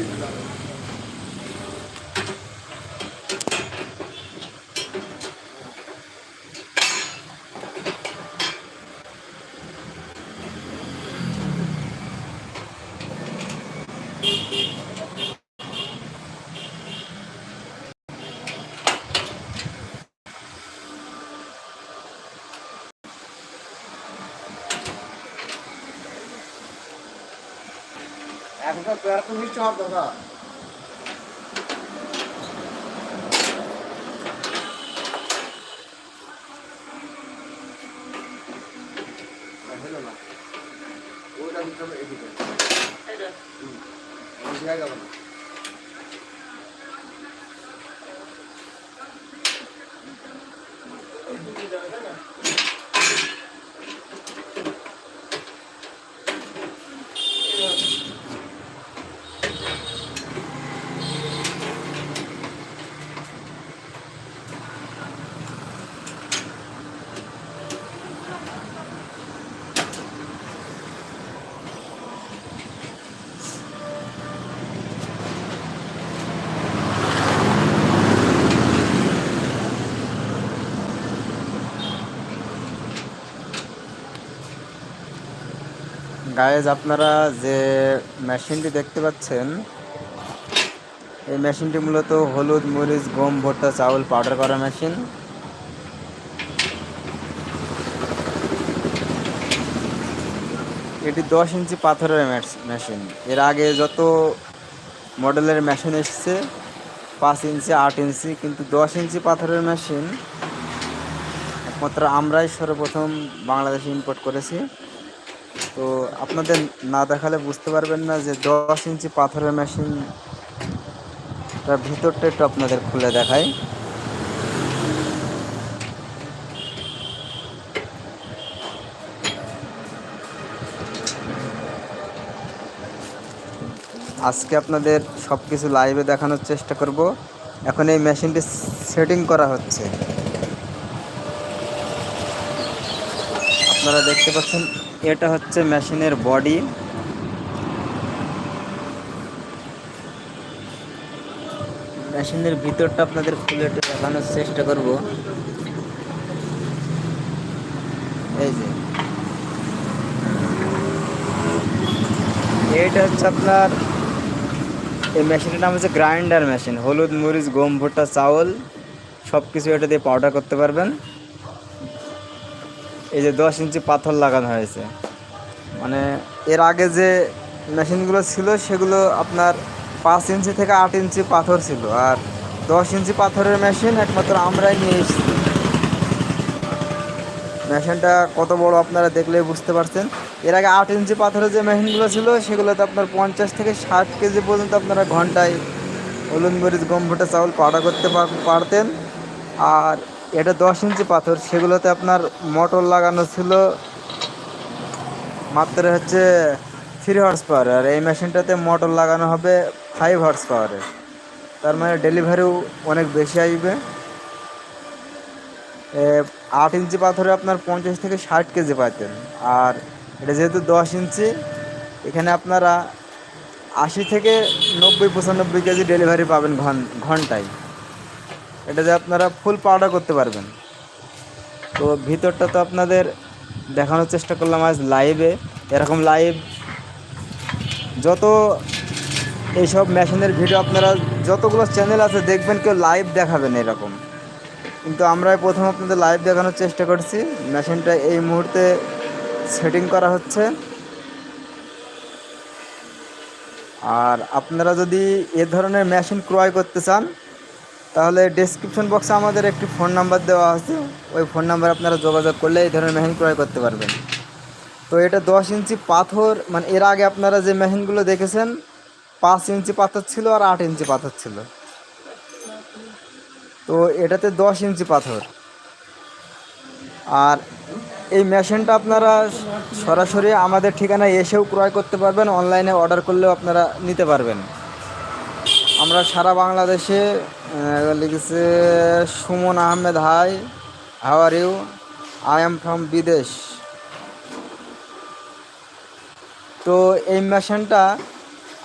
Obrigado. এখনকার এরকম মিষ্টি হওয়ার দরকার ওইটা দিতে হবে এদিকে। হুম বেশি গায়েজ আপনারা যে মেশিনটি দেখতে পাচ্ছেন, এই মেশিনটি মূলত হলুদ, মরিচ, গম, ভুট্টা, চাউল পাউডার করা মেশিন। এটি দশ ইঞ্চি পাথরের মেশ- মেশিন। এর আগে যত মডেলের মেশিন এসেছে, পাঁচ ইঞ্চি, আট ইঞ্চি, কিন্তু দশ ইঞ্চি পাথরের মেশিন, একমাত্র আমরাই সর্বপ্রথম বাংলাদেশে ইম্পোর্ট করেছি। তো আপনাদের না দেখালে বুঝতে পারবেন না যে দশ ইঞ্চি পাথরের মেশিন তার ভিতরটা একটু আপনাদের খুলে দেখাই। আজকে আপনাদের সব কিছু লাইভে দেখানোর চেষ্টা করব। এখন এই মেশিনটি সেটিং করা হচ্ছে। আপনারা দেখতে পাচ্ছেন এটা হচ্ছে মেশিনের বডি। মেশিনের ভিতরটা আপনাদের খুলে একটু দেখানোর চেষ্টা করব। এই যে। এটা হচ্ছে আপনার, এই মেশিনটার নাম হচ্ছে গ্রাইন্ডার মেশিন। হলুদ, মরিচ, গম, ভুট্টা, চাউল সব কিছু এটা দিয়ে পাউডার করতে পারবেন। এই যে দশ ইঞ্চি পাথর লাগানো হয়েছে। মানে এর আগে যে মেশিনগুলো ছিল, সেগুলো আপনার পাঁচ ইঞ্চি থেকে আট ইঞ্চি পাথর ছিল। আর দশ ইঞ্চি পাথরের মেশিন একমাত্র আমরাই নিয়ে এসেছি। মেশিনটা কত বড় আপনারা দেখলেই বুঝতে পারছেন। এর আগে আট ইঞ্চি পাথরের যে মেশিনগুলো ছিল, সেগুলোতে আপনার পঞ্চাশ থেকে ষাট কেজি পর্যন্ত আপনারা ঘন্টায় হলুদ মরিচ গম চাউল, পাউডার করতে পারতেন। আর এটা দশ ইঞ্চি পাথর, সেগুলোতে আপনার মোটর লাগানো ছিল মাত্র হচ্ছে থ্রি হর্স পাওয়ার আর এই মেশিনটাতে মোটর লাগানো হবে ফাইভ হর্স পাওয়ারের তার মানে ডেলিভারিও অনেক বেশি আসবে। আট ইঞ্চি পাথরে আপনার পঞ্চাশ থেকে ষাট কেজি পাইতেন। আর এটা যেহেতু দশ ইঞ্চি, এখানে আপনারা আশি থেকে নব্বই পঁচানব্বই কেজি ডেলিভারি পাবেন ঘন ঘন্টায় এটাতে আপনারা ফুল পাউডার করতে পারবেন। তো ভিতরটা তো আপনাদের দেখানোর চেষ্টা করলাম আজ লাইভে এরকম লাইভ যত এইসব মেশিনের ভিডিও আপনারা যতগুলো চ্যানেল আছে দেখবেন, কেউ লাইভ দেখাবেন এরকম। কিন্তু আমরা প্রথম আপনাদের লাইভ দেখানোর চেষ্টা করছি। মেশিনটা এই মুহূর্তে সেটিং করা হচ্ছে। আর আপনারা যদি এ ধরনের মেশিন ক্রয় করতে চান তাহলে ডেসক্রিপশন বক্সে আমাদের একটি ফোন নাম্বার দেওয়া আছে। ওই ফোন নাম্বার আপনারা যোগাযোগ করলে এই ধরনের মেশিন ক্রয় করতে পারবেন। তো এটা দশ ইঞ্চি পাথর মানে এর আগে আপনারা যে মেশিনগুলো দেখেছেন, পাঁচ ইঞ্চি পাথর ছিল আর আট ইঞ্চি পাথর ছিল। তো এটাতে দশ ইঞ্চি পাথর। আর এই মেশিনটা আপনারা সরাসরি আমাদের ঠিকানায় এসেও ক্রয় করতে পারবেন অনলাইনে অর্ডার করলেও আপনারা নিতে পারবেন। আমরা সারা বাংলাদেশে লিখেছে, Suman Ahmed hi how are you I am from বিদেশ। তো এই মেশিনটা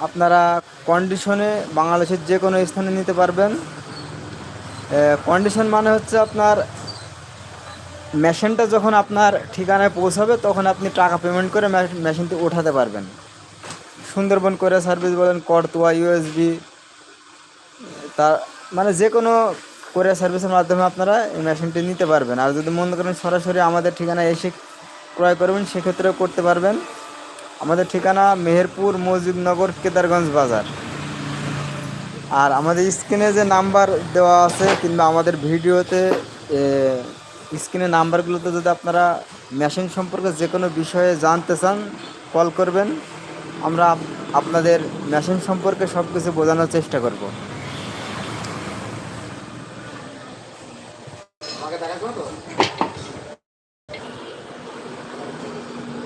আপনারা কন্ডিশনে বাংলাদেশের যে কোনো স্থানে নিতে পারবেন। কন্ডিশন মানে হচ্ছে আপনার মেশিনটা যখন আপনার ঠিকানায় পৌঁছাবে, তখন আপনি টাকা পেমেন্ট করে মেশিনটি ওঠাতে পারবেন। সুন্দরবন করে সার্ভিস বলেন করতোয়া ইউএসবি তার মানে যে কোনো কোরিয়ার সার্ভিসের মাধ্যমে আপনারা এই মেশিনটি নিতে পারবেন। আর যদি মনে করেন সরাসরি আমাদের ঠিকানায় এসে ক্রয় করবেন, সেক্ষেত্রেও করতে পারবেন। আমাদের ঠিকানা মেহেরপুর মজিবনগর কেদারগঞ্জ বাজার। আর আমাদের স্ক্রিনে যে নাম্বার দেওয়া আছে কিংবা আমাদের ভিডিওতে স্ক্রিনে নাম্বারগুলোতে যদি আপনারা মেশিন সম্পর্কে যে কোনো বিষয়ে জানতে চান, কল করবেন। আমরা আপনাদের মেশিন সম্পর্কে সব কিছু বোঝানোর চেষ্টা করব।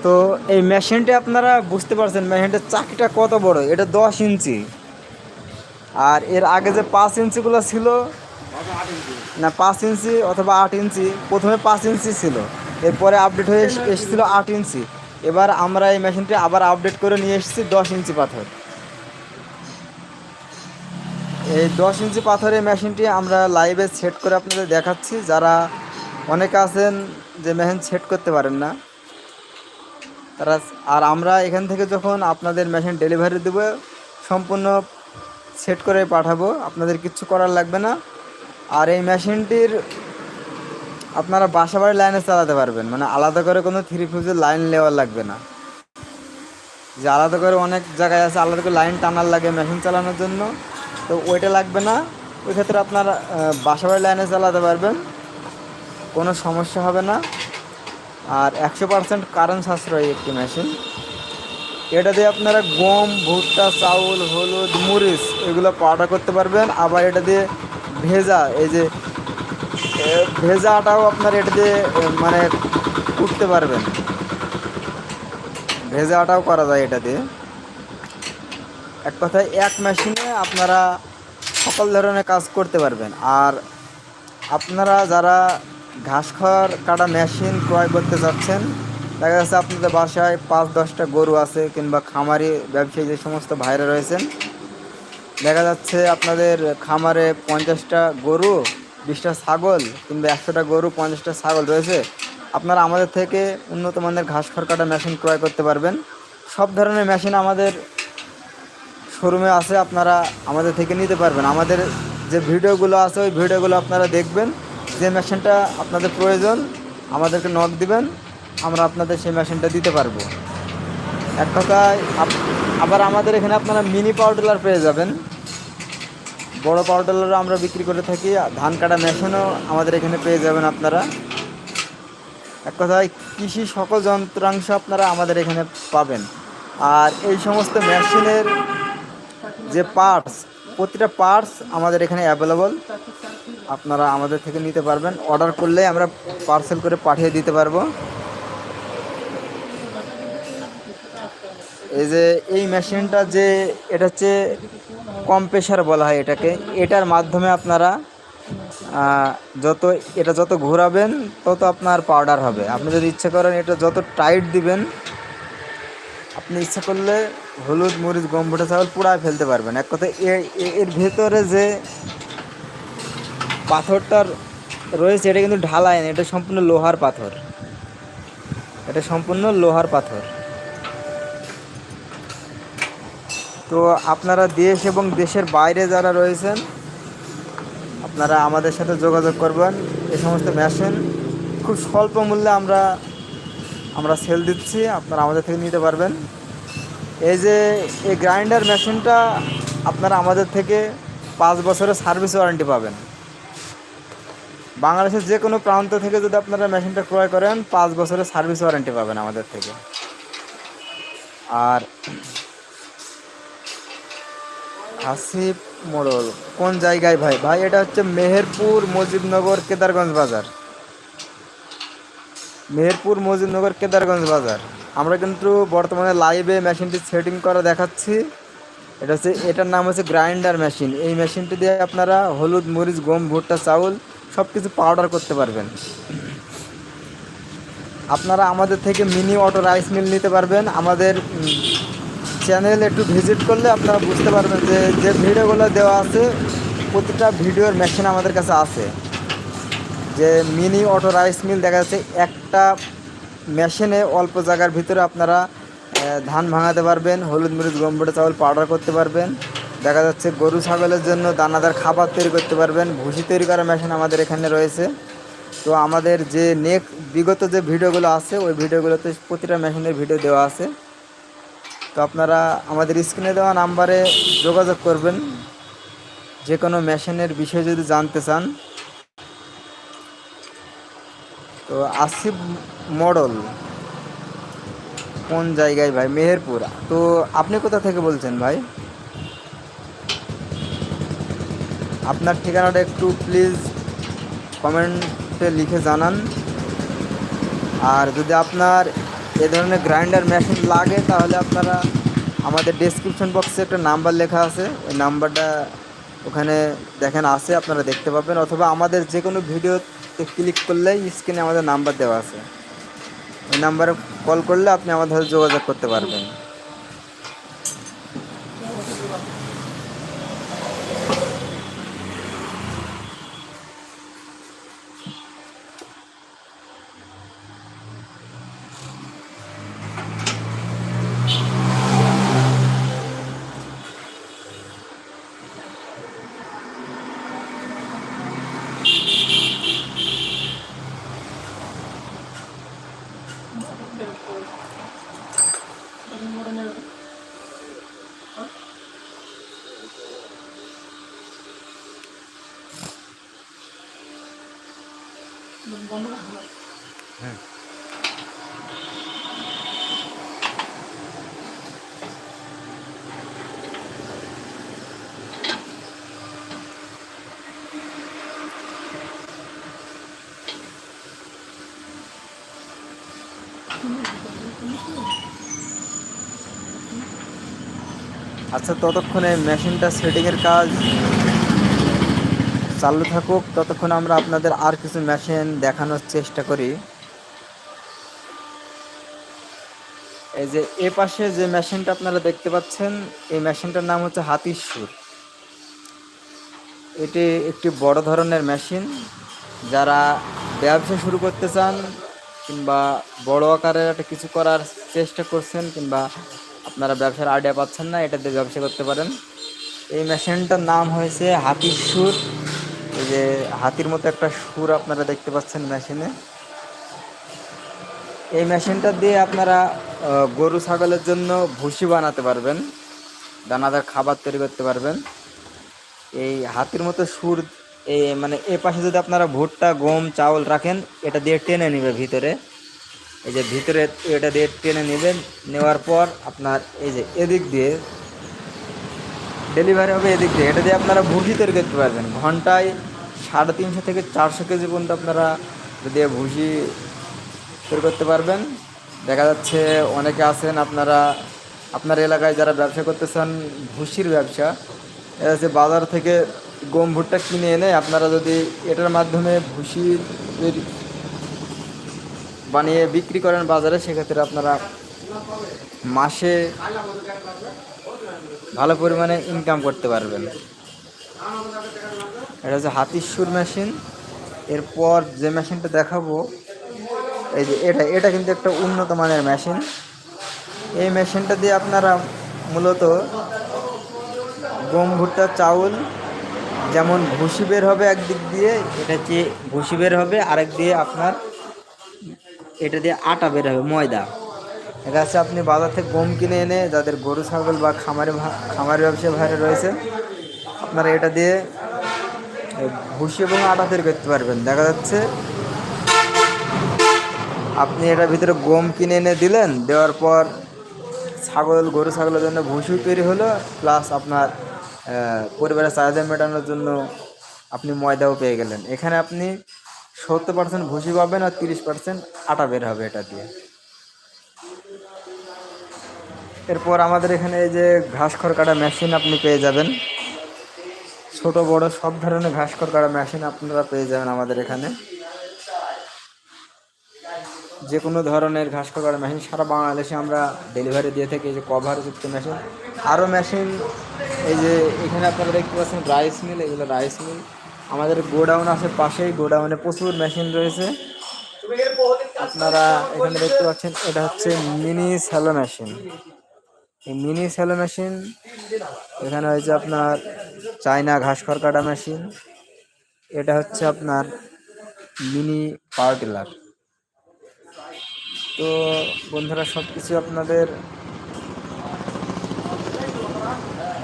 তো। এই মেশিনটি আপনারা বুঝতে পারছেন, মেশিনটার চাকিটা কত বড়? এটা দশ ইঞ্চি। আর এর আগে যে পাঁচ ইঞ্চিগুলো ছিল, না, পাঁচ ইঞ্চি অথবা আট ইঞ্চি, প্রথমে পাঁচ ইঞ্চি ছিল। এরপরে আপডেট হয়ে এস- এসেছিল আট ইঞ্চি। এবার আমরা এই মেশিনটি আবার আপডেট করে নিয়ে এসেছি দশ ইঞ্চি পাথর। এই দশ ইঞ্চি পাথরের মেশিনটি আমরা লাইভে সেট করে আপনাদের দেখাচ্ছি। যারা অনেকে আছেন যে মেশিন সেট করতে পারেন না, তারা আর আমরা এখান থেকে যখন আপনাদের মেশিন ডেলিভারি দেবো, সম্পূর্ণ সেট করে পাঠাবো। আপনাদের কিচ্ছু করার লাগবে না। আর এই মেশিনটির আপনারা বাসা বাড়ির লাইনে চালাতে পারবেন। মানে আলাদা করে কোনো থ্রি ফিউজের লাইন নেওয়ার লাগবে না। যে আলাদা করে অনেক জায়গায় আছে, আলাদা করে লাইন টানার লাগে মেশিন চালানোর জন্য। তো ওইটা লাগবে না। ওই ক্ষেত্রে আপনারা আহ, বাসা বাড়ির লাইনে চালাতে পারবেন। কোনো সমস্যা হবে না। আর একশো পার্সেন্ট কারেন্ট সাশ্রয়ী একটি মেশিন এটা দিয়ে আপনারা গম ভুট্টা চাউল হলুদ মরিচ এগুলো পাউডার করতে পারবেন। আবার এটা দিয়ে ভেজা এই যে ভেজা আটাও আপনার এটা দিয়ে মানে কুটতে পারবেন। ভেজা আটাও করা যায় এটা দিয়ে। এক কথায়, এক মেশিনে আপনারা সকল ধরনের কাজ করতে পারবেন। আর আপনারা যারা ঘাস খাওয়ার কাটা মেশিন ক্রয় করতে চাচ্ছেন দেখা যাচ্ছে আপনাদের বাসায় পাঁচ, দশটা গরু আছে কিংবা খামারি ব্যবসায়ী যে সমস্ত ভাইরা রয়েছেন, দেখা যাচ্ছে আপনাদের খামারে পঞ্চাশটা গরু, বিশটা ছাগল কিংবা একশোটা গরু, পঞ্চাশটা ছাগল রয়েছে। আপনারা আমাদের থেকে উন্নত মানের ঘাস খড় কাটা মেশিন ক্রয় করতে পারবেন। সব ধরনের মেশিন আমাদের শোরুমে আছে, আপনারা আমাদের থেকে নিতে পারবেন। আমাদের যে ভিডিওগুলো আছে, ওই ভিডিওগুলো আপনারা দেখবেন। যে মেশিনটা আপনাদের প্রয়োজন, আমাদেরকে নক দিবেন, আমরা আপনাদের সেই মেশিনটা দিতে পারব। এক কথায় আবার আমাদের এখানে আপনারা মিনি টিলার পেয়ে যাবেন। বড় টিলারও আমরা বিক্রি করে থাকি ধান কাটা মেশিনও আমাদের এখানে পেয়ে যাবেন আপনারা। এক কথায়, কৃষি সকল যন্ত্রাংশ আপনারা আমাদের এখানে পাবেন। আর এই সমস্ত মেশিনের যে পার্টস প্রতিটা পার্টস আমাদের এখানে অ্যাভেলেবল আপনারা আমাদের থেকে নিতে পারবেন। অর্ডার করলে আমরা পার্সেল করে পাঠিয়ে দিতে পারব। এই যে, এই মেশিনটা যে, এটা হচ্ছে কম্প্রেসার বলা হয় এটাকে। এটার মাধ্যমে আপনারা যত, এটা যত ঘোরাবেন, তত আপনার পাউডার হবে। আপনি যদি ইচ্ছে করেন এটা যত টাইট দিবেন, আপনি ইচ্ছা করলে হলুদ, মরিচ, গম, ভুট্টা চাউল পুড়ায় ফেলতে পারবেন। এক এ- এর ভেতরে যে পাথরটার রয়েছে, এটা কিন্তু ঢালাই না এটা সম্পূর্ণ লোহার পাথর। এটা সম্পূর্ণ লোহার পাথর। তো আপনারা দেশ এবং দেশের বাইরে যারা রয়েছেন, আপনারা আমাদের সাথে যোগাযোগ করবেন। এ সমস্ত মেশিন খুব স্বল্প মূল্যে আমরা আমরা সেল দিচ্ছি, আপনারা আমাদের থেকে নিতে পারবেন। এই যে এই গ্রাইন্ডার মেশিনটা আপনারা আমাদের থেকে পাঁচ বছরের সার্ভিস ওয়ারেন্টি পাবেন। বাংলাদেশের যে কোনো প্রান্ত থেকে যদি আপনারা মেশিনটা ক্রয় করেন, পাঁচ বছরের সার্ভিস ওয়ারেন্টি পাবেন আমাদের থেকে। আর হাসিব মোড়ল, কোন জায়গায় ভাই? ভাই, এটা হচ্ছে মেহেরপুর মজিবনগর কেদারগঞ্জ বাজার। মেহেরপুর মজিবনগর কেদারগঞ্জ বাজার। আমরা কিন্তু বর্তমানে লাইভে মেশিনটি সেটিং করা দেখাচ্ছি। এটা হচ্ছে, এটার নাম হচ্ছে গ্রাইন্ডার মেশিন এই মেশিনটি দিয়ে আপনারা হলুদ, মরিচ, গম, ভুট্টা, চাউল সব কিছু পাউডার করতে পারবেন। আপনারা আমাদের থেকে মিনি অটো রাইস মিল নিতে পারবেন। আমাদের চ্যানেল একটু ভিজিট করলে আপনারা বুঝতে পারবেন যে যে ভিডিওগুলো দেওয়া আছে, প্রতিটা ভিডিওর মেশিন আমাদের কাছে আছে। যে মিনি অটো রাইস মিল দেখা যাচ্ছে, একটা মেশিনে অল্প জায়গার ভিতরে আপনারা ধান ভাঙাতে পারবেন, হলুদ মরিচ গম্বুটে চাউল পাউডার করতে পারবেন। দেখা যাচ্ছে গরু ছাগলের জন্য দানাদার খাবার তৈরি করতে পারবেন। ভুসি তৈরি করার মেশিন আমাদের এখানে রয়েছে। তো আমাদের যে নেক্সট বিগত যে ভিডিওগুলো আছে, ওই ভিডিওগুলোতে প্রতিটা মেশিনের ভিডিও দেওয়া আছে। তো আপনারা আমাদের স্ক্রিনে দেওয়া নাম্বারে যোগাযোগ করবেন। যে কোনো মেশিনের বিষয়ে যদি জানতে চান তো আসিফ মডেল কোন জায়গায় ভাই? মেহেরপুর। তো আপনি কোথা থেকে বলছেন ভাই? আপনার ঠিকানাটা একটু প্লিজ কমেন্টে লিখে জানান। আর যদি আপনার এ ধরনের গ্রাইন্ডার মেশিন লাগে, তাহলে আপনারা আমাদের ডেসক্রিপশন বক্সে একটা নাম্বার লেখা আছে। ওই নাম্বারটা ওখানে দেখেন আছে আপনারা দেখতে পাবেন। অথবা আমাদের যে কোনো ভিডিওতে ক্লিক করলেই স্ক্রিনে আমাদের নাম্বার দেওয়া আছে। ওই নাম্বারে কল করলে আপনি আমাদের যোগাযোগ করতে পারবেন। আচ্ছা ততক্ষণে মেশিনটা সেটিংয়ের কাজ চালু থাকুক, ততক্ষণ আমরা আপনাদের আর কিছু মেশিন দেখানোর চেষ্টা করি। এই যে এ পাশে যে মেশিনটা আপনারা দেখতে পাচ্ছেন, এই মেশিনটার নাম হচ্ছে হাতির সুর। এটি একটি বড় ধরনের মেশিন যারা ব্যবসা শুরু করতে চান কিংবা বড় আকারের একটা কিছু করার চেষ্টা করছেন কিংবা আপনারা ব্যবসার আইডিয়া পাচ্ছেন না এটা দিয়ে ব্যবসা করতে পারেন। এই মেশিনটার নাম হয়েছে হাতির সুর। এই যে হাতির মতো একটা সুর আপনারা দেখতে পাচ্ছেন মেশিনে। এই মেশিনটা দিয়ে আপনারা গরু, ছাগলের জন্য ভুসি বানাতে পারবেন, দানাদার খাবার তৈরি করতে পারবেন। এই হাতির মতো সুর এই মানে এ পাশে যদি আপনারা ভুট্টা, গম, চাউল রাখেন, এটা দিয়ে টেনে নেবে ভিতরে। এই যে ভিতরে এটা দিয়ে টেনে নেবেন, নেওয়ার পর আপনার এই যে এদিক দিয়ে ডেলিভারি হবে এদিক দিয়ে। এটা দিয়ে আপনারা ভুসি তৈরি করতে পারবেন। ঘন্টায় সাড়ে তিনশো থেকে চারশো কেজি পর্যন্ত আপনারা দিয়ে ভুসি তৈরি করতে পারবেন। দেখা যাচ্ছে অনেকে আছেন আপনারা, আপনার এলাকায় যারা ব্যবসা করতে চান ভুসির ব্যবসা। এটা হচ্ছে বাজার থেকে গম ভুট্টা কিনে এনে আপনারা যদি এটার মাধ্যমে ভুসি বানিয়ে বিক্রি করেন বাজারে, সেক্ষেত্রে আপনারা মাসে ভালো পরিমাণে ইনকাম করতে পারবেন। এটা হচ্ছে হাতির সুর মেশিন। এরপর যে মেশিনটা দেখাবো, এই যে এটা এটা কিন্তু একটা উন্নত মানের মেশিন। এই মেশিনটা দিয়ে আপনারা মূলত গম ভুট্টা, চাউল, যেমন ভুসি বের হবে একদিক দিয়ে, এটা হচ্ছে ভুসি বের হবে, আরেক দিয়ে আপনার এটা দিয়ে আটা বের হবে, ময়দা। এটা আছে, আপনি বাজার থেকে গম কিনে এনে, যাদের গরু, ছাগল বা খামারে খামারি ব্যবসা বাইরে রয়েছে, আপনারা এটা দিয়ে ভুসি এবং আটা তৈরি করতে পারবেন। দেখা যাচ্ছে আপনি এটার ভিতরে গম কিনে এনে দিলেন, দেওয়ার পর ছাগল, গরু ছাগলের জন্য ভুসি তৈরি হলো প্লাস আপনার পরিবারের চাহিদা মেটানোর জন্য আপনি ময়দাও পেয়ে গেলেন। এখানে আপনি সত্তর পার্সেন্ট ভুসি পাবেন আর তিরিশ পার্সেন্ট আটা বের হবে এটা দিয়ে। এরপর আমাদের এখানে এই যে ঘাস খড় কাটা মেশিন আপনি পেয়ে যাবেন। ছোট, বড়, সব ধরনের খড় কাটা মেশিন আপনারা পেয়ে যাবেন আমাদের এখানে। যে কোনো ধরনের ঘাস কাটার মেশিন সারা বাংলাদেশে আমরা ডেলিভারি দিয়ে থাকি, এই যে কভারযুক্ত মেশিন আরও মেশিন এই যে এখানে আপনারা দেখতে পাচ্ছেন রাইস মিল এগুলো রাইস মিল আমাদের গোডাউন আছে পাশেই, গোডাউনে প্রচুর মেশিন রয়েছে। আপনারা এখানে দেখতে পাচ্ছেন, এটা হচ্ছে মিনি স্যালো মেশিন এই মিনি স্যালো মেশিন এখানে হয়েছে আপনার চায়না ঘাস খড় কাটা মেশিন এটা হচ্ছে আপনার মিনি পাওয়ার টিলার তো বন্ধুরা সব কিছু আপনাদের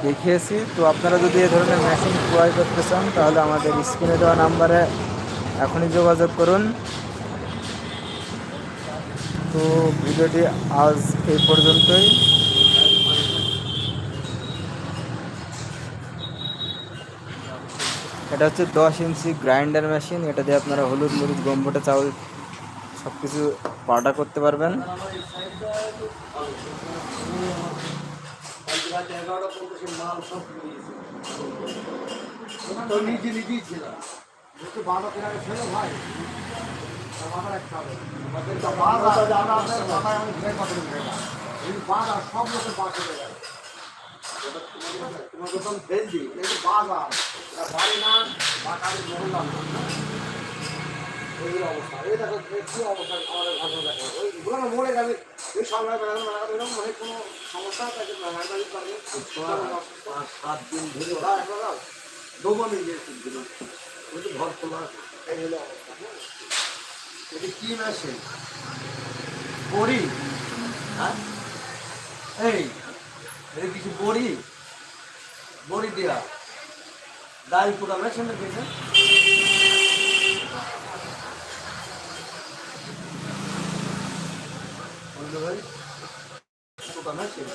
দেখিয়েছি। তো আপনারা যদি এ ধরনের মেশিন ক্রয় করতে চান, তাহলে আমাদের স্ক্রিনে দেওয়া নাম্বারে এখনই যোগাযোগ করুন। তো ভিডিওটি আজ এই পর্যন্তই। এটা হচ্ছে দশ ইঞ্চি গ্রাইন্ডার মেশিন এটা দিয়ে আপনারা হলুদ মরিচ গম্বটা চাউল সব কিছু পাউডার করতে পারবেন সব হয়ে তোমার যখন ফেল দিই এই এটা বাড়ি না বা কারোর মহল্লা না এই অবস্থা এই দেখো কি অবস্থা আমাদের ঘটনা দেখো ওইগুলো না মরে যাবে এই সরকার কোনো সমস্যা তাকে মেহরবানি করবে পাঁচ সাত দিন ধরে ডোবো নিয়ে গিয়েছিল ওই তো ঘর খোলা এই? এটা কি মেশিন বড়ি হ্যাঁ এই এটা কিছু বড়ি। বড়ি দেওয়া ডাল পোড়া মেশিন বন্ধু ভাই পোড়া মেশিন